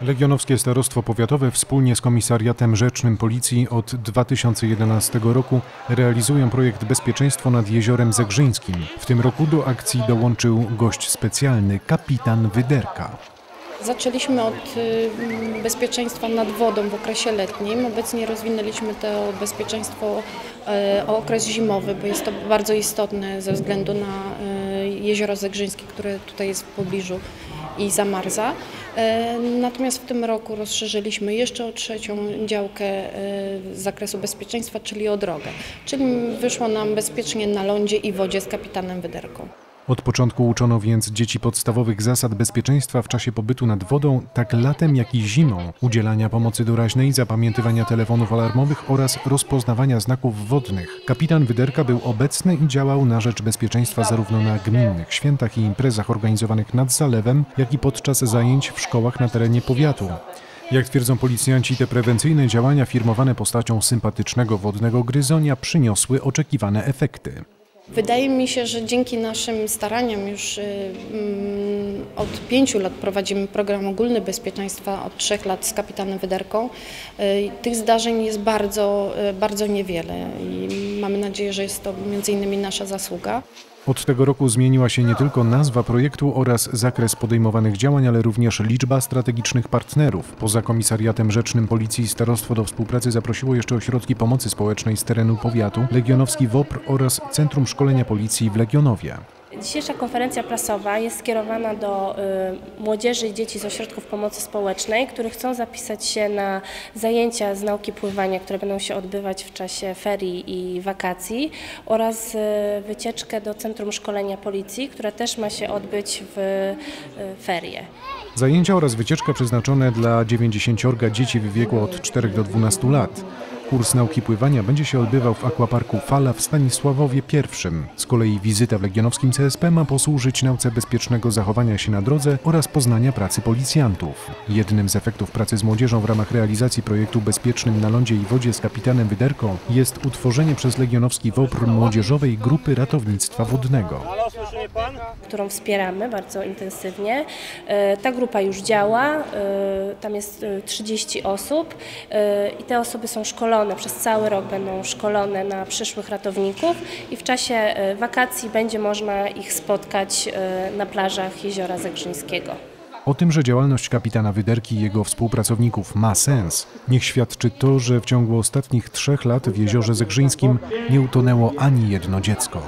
Legionowskie Starostwo Powiatowe wspólnie z Komisariatem Rzecznym Policji od 2011 roku realizują projekt Bezpieczeństwo nad Jeziorem Zegrzyńskim. W tym roku do akcji dołączył gość specjalny, kapitan Wyderka. Zaczęliśmy od y, bezpieczeństwa nad wodą w okresie letnim. Obecnie rozwinęliśmy to bezpieczeństwo e, o okres zimowy, bo jest to bardzo istotne ze względu na e, jezioro Zegrzyńskie, które tutaj jest w pobliżu i zamarza. E, Natomiast w tym roku rozszerzyliśmy jeszcze o trzecią działkę e, z zakresu bezpieczeństwa, czyli o drogę. Czyli wyszło nam bezpiecznie na lądzie i wodzie z kapitanem Wyderką. Od początku uczono więc dzieci podstawowych zasad bezpieczeństwa w czasie pobytu nad wodą, tak latem jak i zimą, udzielania pomocy doraźnej, zapamiętywania telefonów alarmowych oraz rozpoznawania znaków wodnych. Kapitan Wyderka był obecny i działał na rzecz bezpieczeństwa zarówno na gminnych świętach i imprezach organizowanych nad zalewem, jak i podczas zajęć w szkołach na terenie powiatu. Jak twierdzą policjanci, te prewencyjne działania firmowane postacią sympatycznego wodnego gryzonia przyniosły oczekiwane efekty. Wydaje mi się, że dzięki naszym staraniom już y, mm, od pięciu lat prowadzimy program ogólny bezpieczeństwa, od trzech lat z kapitanem Wyderką. Y, Tych zdarzeń jest bardzo, y, bardzo niewiele mamy nadzieję, że jest to między innymi nasza zasługa. Od tego roku zmieniła się nie tylko nazwa projektu oraz zakres podejmowanych działań, ale również liczba strategicznych partnerów. Poza Komisariatem Rzecznym Policji Starostwo do współpracy zaprosiło jeszcze ośrodki pomocy społecznej z terenu powiatu, Legionowski WOPR oraz Centrum Szkolenia Policji w Legionowie. Dzisiejsza konferencja prasowa jest skierowana do y, młodzieży i dzieci z ośrodków pomocy społecznej, którzy chcą zapisać się na zajęcia z nauki pływania, które będą się odbywać w czasie ferii i wakacji oraz y, wycieczkę do Centrum Szkolenia Policji, która też ma się odbyć w y, ferie. Zajęcia oraz wycieczka przeznaczone dla 90 dzieci w wieku od 4 do 12 lat. Kurs nauki pływania będzie się odbywał w akwaparku Fala w Stanisławowie I. Z kolei wizyta w Legionowskim CSP ma posłużyć nauce bezpiecznego zachowania się na drodze oraz poznania pracy policjantów. Jednym z efektów pracy z młodzieżą w ramach realizacji projektu Bezpiecznym na lądzie i wodzie z kapitanem Wyderką jest utworzenie przez Legionowski WOPR młodzieżowej grupy ratownictwa wodnego. Którą wspieramy bardzo intensywnie. E, Ta grupa już działa, e, tam jest e, 30 osób e, i te osoby są szkolone, przez cały rok będą szkolone na przyszłych ratowników i w czasie wakacji będzie można ich spotkać na plażach Jeziora Zegrzyńskiego. O tym, że działalność kapitana Wyderki i jego współpracowników ma sens, niech świadczy to, że w ciągu ostatnich trzech lat w jeziorze Zegrzyńskim nie utonęło ani jedno dziecko.